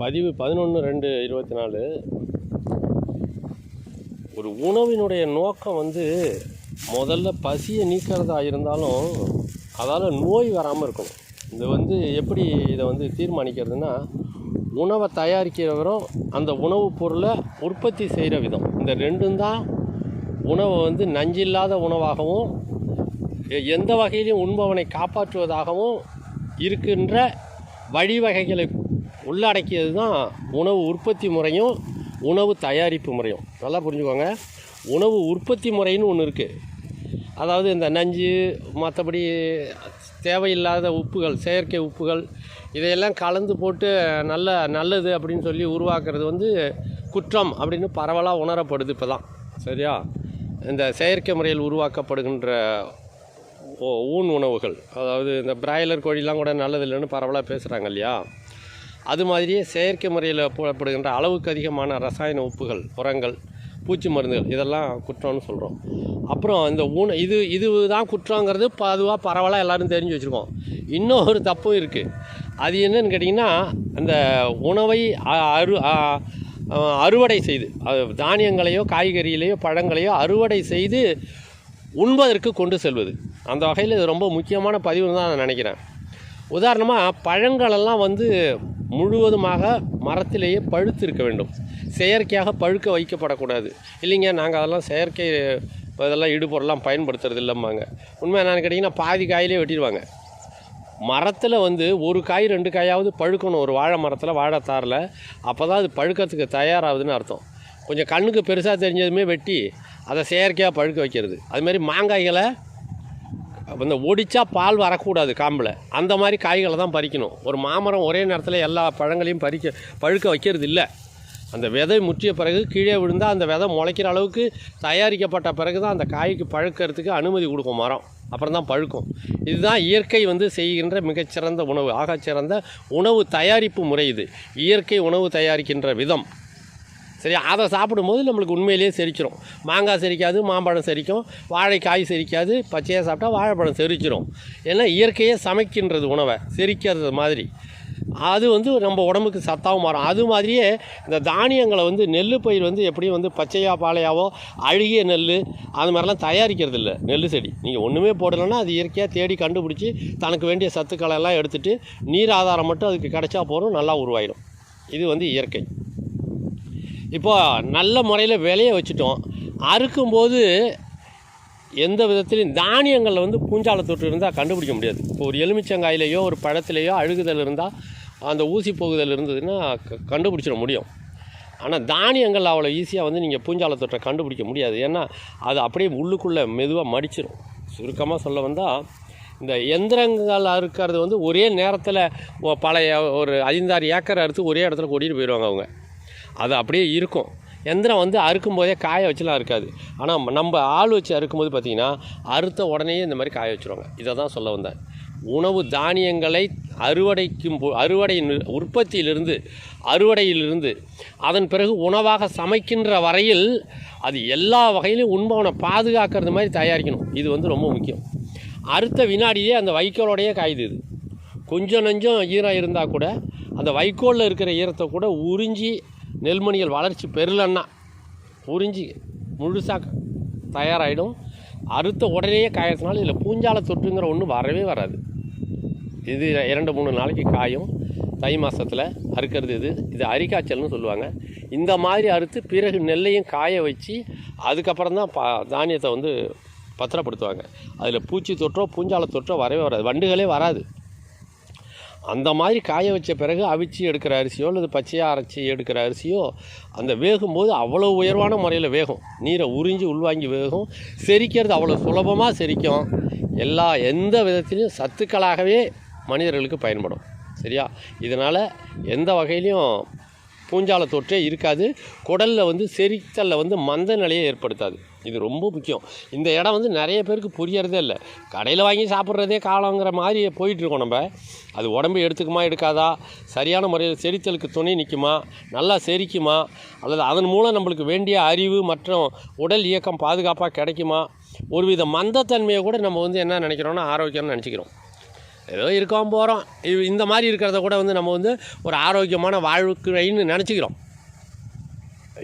பதிவு பதினொன்று ரெண்டு இருபத்தி நாலு ஒரு உணவினுடைய நோக்கம் வந்து முதல்ல பசியை நீக்கிறதா இருந்தாலும் அதால் நோய் வராமல் இருக்கணும். இது வந்து எப்படி இதை வந்து தீர்மானிக்கிறதுனா உணவை தயாரிக்கிறவரும் அந்த உணவுப் பொருளை உற்பத்தி செய்கிற விதம். இந்த ரெண்டும் தான் உணவை வந்து நஞ்சில்லாத உணவாகவும் எந்த வகையிலையும் உண்பவனை காப்பாற்றுவதாகவும் இருக்கின்ற வழிவகைகளை உள்ளடக்கியது தான் உணவு உற்பத்தி முறையும் உணவு தயாரிப்பு முறையும். நல்லா புரிஞ்சுக்கோங்க. உணவு உற்பத்தி முறைன்னு ஒன்று இருக்குது அதாவது இந்த நஞ்சு மற்றபடி தேவையில்லாத உப்புகள் செயற்கை உப்புகள் இதையெல்லாம் கலந்து போட்டு நல்ல நல்லது அப்படின்னு சொல்லி உருவாக்குறது வந்து குற்றம் அப்படின்னு பரவலாக உணரப்படுது இப்போ தான் சரியா? இந்த செயற்கை முறையில் உருவாக்கப்படுகின்ற ஓ- ஊன் உணவுகள். அதாவது இந்த பிராய்லர் கோழிலாம் கூட நல்லதில்லைன்னு பரவலாக பேசுகிறாங்க இல்லையா? அது மாதிரியே செயற்கை முறையில் போடப்படுகின்ற அளவுக்கு அதிகமான ரசாயன உப்புகள் உரங்கள் பூச்சி மருந்துகள் இதெல்லாம் குற்றம்னு சொல்கிறோம் அப்புறம் இந்த ஊன இது இது தான் குற்றங்கிறது பொதுவாக பரவலாக எல்லாரும் தெரிஞ்சு வச்சுருக்கோம். இன்னொரு தப்பும் இருக்குது அது என்னன்னு கேட்டிங்கன்னா அந்த உணவை அரு அறுவடை செய்து அது தானியங்களையோ காய்கறிகளையோ பழங்களையோ அறுவடை செய்து உண்பதற்கு கொண்டு செல்வது. அந்த வகையில் இது ரொம்ப முக்கியமான பதிவுன்னு தான் நான் நினைக்கிறேன். உதாரணமாக பழங்களெல்லாம் வந்து முழுவதுமாக மரத்திலேயே பழுத்து இருக்க வேண்டும். செயற்கையாக பழுக்க வைக்கப்படக்கூடாது. இல்லைங்க நாங்கள் அதெல்லாம் செயற்கை இதெல்லாம் இடுபொருள்லாம் பயன்படுத்துறது இல்லைம்பாங்க உண்மை என்னென்னு கேட்டிங்கன்னா பாதி காயிலே வெட்டிடுவாங்க. மரத்தில் வந்து ஒரு காய் ரெண்டு காயாவது பழுக்கணும். ஒரு வாழை மரத்தில் வாழைத்தாரில் அப்போ தான் அது பழுக்கிறதுக்கு தயாராகுதுன்னு அர்த்தம். கொஞ்சம் கண்ணுக்கு பெருசாக தெரிஞ்சதுமே வெட்டி அதை செயற்கையாக பழுக்க வைக்கிறது. அதுமாரி மாங்காய்களை இந்த ஒடிச்சா பால் வரக்கூடாது காம்பில். அந்த மாதிரி காய்களை தான் பறிக்கணும். ஒரு மாமரம் ஒரே நேரத்தில் எல்லா பழங்களையும் பறிக்க பழுக்க வைக்கிறது இல்லை. அந்த விதை முற்றிய பிறகு கீழே விழுந்தால் அந்த விதை முளைக்கிற அளவுக்கு தயாரிக்கப்பட்ட பிறகு தான் அந்த காய்க்கு பழுக்கிறதுக்கு அனுமதி கொடுக்கும் மரம். அப்புறம் தான் பழுக்கும். இதுதான் இயற்கை வந்து செய்கின்ற மிகச்சிறந்த உணவு ஆகச்சிறந்த உணவு தயாரிப்பு முறை இது. இயற்கை உணவு தயாரிக்கின்ற விதம். சரி அதை சாப்பிடும்போது நம்மளுக்கு உண்மையிலேயே செரிச்சிரும். மாங்காய் செரிக்காது மாம்பழம் செரிக்கும். வாழைக்காய் செரிக்காது பச்சையாக சாப்பிட்டா வாழைப்பழம் செரிச்சிரும். ஏன்னா இயற்கையே சமைக்கின்றது உணவை செரிக்கிறது மாதிரி. அது வந்து நம்ம உடம்புக்கு சத்தாகவும் மாறும். அது மாதிரியே இந்த தானியங்களை வந்து நெல் பயிர் வந்து எப்படியும் வந்து பச்சையா பாலையாவோ அழுகிய நெல் அது மாதிரிலாம் தயாரிக்கிறது இல்லை. நெல் செடி. நீங்கள் ஒன்றுமே போடலைன்னா அது இயற்கையாக தேடி கண்டுபிடிச்சி தனக்கு வேண்டிய சத்துக்களை எல்லாம் எடுத்துகிட்டு நீர் ஆதாரம் மட்டும் அதுக்கு கிடைச்சா போதும் நல்லா உருவாயிடும் இது வந்து இயற்கை. இப்போ நல்ல முறையில் விளைய வச்சுட்டோம். அறுக்கும்போது எந்த விதத்திலையும் தானியங்களில் வந்து பூஞ்சால தொற்று இருந்தால் கண்டுபிடிக்க முடியாது. இப்போ ஒரு எலுமிச்சங்காயிலையோ ஒரு பழத்துலேயோ அழுகுதல் இருந்தால் அந்த ஊசி போகுதல் இருந்ததுன்னா க- கண்டுபிடிச்சிட முடியும். ஆனால் தானியங்கள் அவ்வளோ ஈஸியாக வந்து நீங்கள் பூஞ்சால தொற்றை கண்டுபிடிக்க முடியாது. ஏன்னா அது அப்படியே உள்ளுக்குள்ளே மெதுவாக மடிச்சிடும் சுருக்கமாக சொல்ல வந்தால் இந்த எந்திரங்கள் அறுக்கிறது வந்து ஒரே நேரத்தில் பழைய ஒரு ஐந்தாறு ஏக்கர் அறுத்து ஒரே இடத்துல கூட்டிகிட்டு போயிடுவாங்க அவங்க. அது அப்படியே இருக்கும். எந்திரம் வந்து அறுக்கும் போதே காய வச்சுலாம் இருக்காது. ஆனால் நம்ம ஆள் வச்சு அறுக்கும்போது பார்த்திங்கன்னா அறுத்த உடனே இந்த மாதிரி காய வச்சுருவாங்க. இதை தான் சொல்ல வந்தேன். உணவு தானியங்களை அறுவடைக்கும் போ- அறுவடை உற்பத்தியிலிருந்து அறுவடையிலிருந்து அதன் பிறகு உணவாக சமைக்கின்ற வரையில் அது எல்லா வகையிலும் உண்பவனை பாதுகாக்கிறது மாதிரி தயாரிக்கணும். இது வந்து ரொம்ப முக்கியம். அறுத்த வினாடியே அந்த வைக்கோலோடையே காயுது இது. கொஞ்சம் நஞ்சம் ஈரம் இருந்தால் கூட அந்த வைக்கோலில் இருக்கிற ஈரத்தை கூட உறிஞ்சி நெல்மணிகள் வளர்ச்சி பெறலன்னா புரிஞ்சு முழுசாக தயாராகிடும் அறுத்த உடனே காயறதுனால இதில் பூஞ்சால தொற்றுங்கிற ஒன்று வரவே வராது. இது இரண்டு மூணு நாளைக்கு காயும். தை மாதத்தில் அறுக்கிறது இது. இது அரிக்காய்ச்சல்னு சொல்லுவாங்க. இந்த மாதிரி அறுத்து பிறகு நெல்லையும் காய வச்சு அதுக்கப்புறம் தான் பா தானியத்தை வந்து பத்திரப்படுத்துவாங்க. அதில் பூச்சி தொற்றோ பூஞ்சால தொற்றோ வரவே வராது. வண்டுகளே வராது. அந்த மாதிரி காய வச்ச பிறகு அவிச்சு எடுக்கிற அரிசியோ அல்லது பச்சையாக அரைச்சி எடுக்கிற அரிசியோ அந்த வேகும்போது அவ்வளோ உயர்வான முறையில் வேகும். நீரை உறிஞ்சி உள்வாங்கி வேகும். செரிக்கிறது அவ்வளோ சுலபமாக செரிக்கும். எல்லா எந்த விதத்திலையும் சத்துக்களாகவே மனிதர்களுக்கு பயன்படும். சரியா? இதனால் எந்த வகையிலையும் பூஞ்சால தொற்றே இருக்காது. குடலில் வந்து செரித்தலில் வந்து மந்த நிலையை ஏற்படுத்தாது. இது ரொம்ப முக்கியம். இந்த இடம் வந்து நிறைய பேருக்கு புரியறதே இல்லை. கடையில் வாங்கி சாப்பிட்றதே காலங்கிற மாதிரி போயிட்டுருக்கோம் நம்ம. அது உடம்பு எடுத்துக்குமா எடுக்காதா? சரியான முறையில் செரித்தலுக்கு துணை நிற்குமா நல்லா செரிக்குமா? அல்லது அதன் மூலம் நம்மளுக்கு வேண்டிய அறிவு மற்றும் உடல் இயக்கம் பாதுகாப்பாக கிடைக்குமா? ஒருவித மந்தத்தன்மையை கூட நம்ம வந்து என்ன நினைக்கிறோம்னா ஆரோக்கியம்னு நினச்சிக்கிறோம். ஏதோ இருக்கோம் போகிறோம் இந்த மாதிரி இருக்கிறத கூட வந்து நம்ம வந்து ஒரு ஆரோக்கியமான வாழ்க்கைன்னு நினச்சிக்கிறோம்.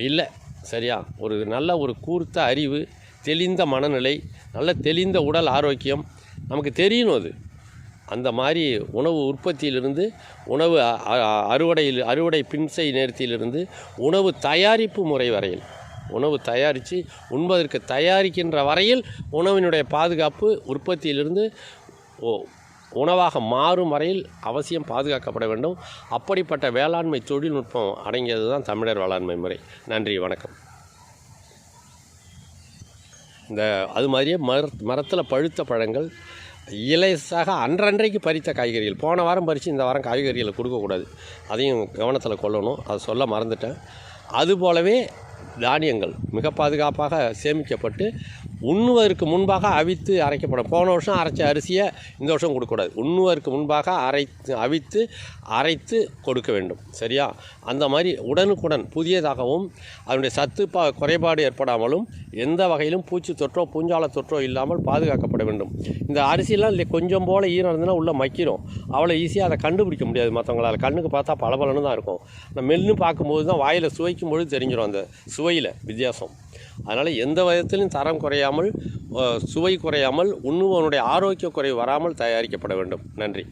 இல்லை. சரியா? ஒரு நல்ல ஒரு கூர்த்த அறிவு தெளிந்த மனநிலை நல்ல தெளிந்த உடல் ஆரோக்கியம். நமக்கு தெரியணும் அது. அந்த மாதிரி உணவு உற்பத்தியிலிருந்து உணவு அ- அறுவடையில் அறுவடை பின்சை நேர்த்தியிலிருந்து உணவு தயாரிப்பு முறை வரையில். உணவு தயாரித்து உண்பதற்கு தயாரிக்கின்ற வரையில் உணவினுடைய பாதுகாப்பு உற்பத்தியிலிருந்து ஓ- உணவாக மாறும் வரையில் அவசியம் பாதுகாக்கப்பட வேண்டும். அப்படிப்பட்ட வேளாண்மை தொழில்நுட்பம் அடங்கியது தான் தமிழர் வேளாண்மை முறை. நன்றி வணக்கம். இந்த அது மாதிரியே மர மரத்தில் பழுத்த பழங்கள் இலேசாக அன்றன்றைக்கு பறித்த காய்கறிகள். போன வாரம் பறித்து இந்த வாரம் காய்கறிகளை கொடுக்கக்கூடாது. அதையும் கவனத்தில் கொள்ளணும். அதை சொல்ல மறந்துட்டேன். அதுபோலவே தானியங்கள் மிக பாதுகாப்பாக சேமிக்கப்பட்டு உண்ணுவதற்கு முன்பாக அவித்து அரைக்கப்படும். போன வருஷம் அரைச்ச அரிசியை இந்த வருஷம் கொடுக்கக்கூடாது. உண்ணுவதற்கு முன்பாக அரைத்து அவித்து அரைத்து கொடுக்க வேண்டும். சரியா? அந்த மாதிரி உடனுக்குடன் புதியதாகவும் அதனுடைய சத்து பா குறைபாடு ஏற்படாமலும் எந்த வகையிலும் பூச்சி தொற்றோ பூஞ்சால தொற்றோ இல்லாமல் பாதுகாக்கப்பட வேண்டும். இந்த அரிசிலாம் இல்லை கொஞ்சம் போல் ஈரம் இருந்ததுன்னா உள்ளே மக்கிரும். அவ்வளோ ஈஸியாக அதை கண்டுபிடிக்க முடியாது மற்றவங்களால் கண்ணுக்கு பார்த்தா பளபளன்னு தான் இருக்கும். நம்ம மெல்லுன்னு பார்க்கும்போது தான் வாயில் சுவைக்கும் பொழுது தெரிஞ்சிடும் அந்த சுவையில் வித்தியாசம். அதனால் எந்த விதத்திலும் தரம் குறையாமல் சுவை குறையாமல் உண்ணுவனுடைய ஆரோக்கிய குறைவு வராமல் தயாரிக்கப்பட வேண்டும். நன்றி.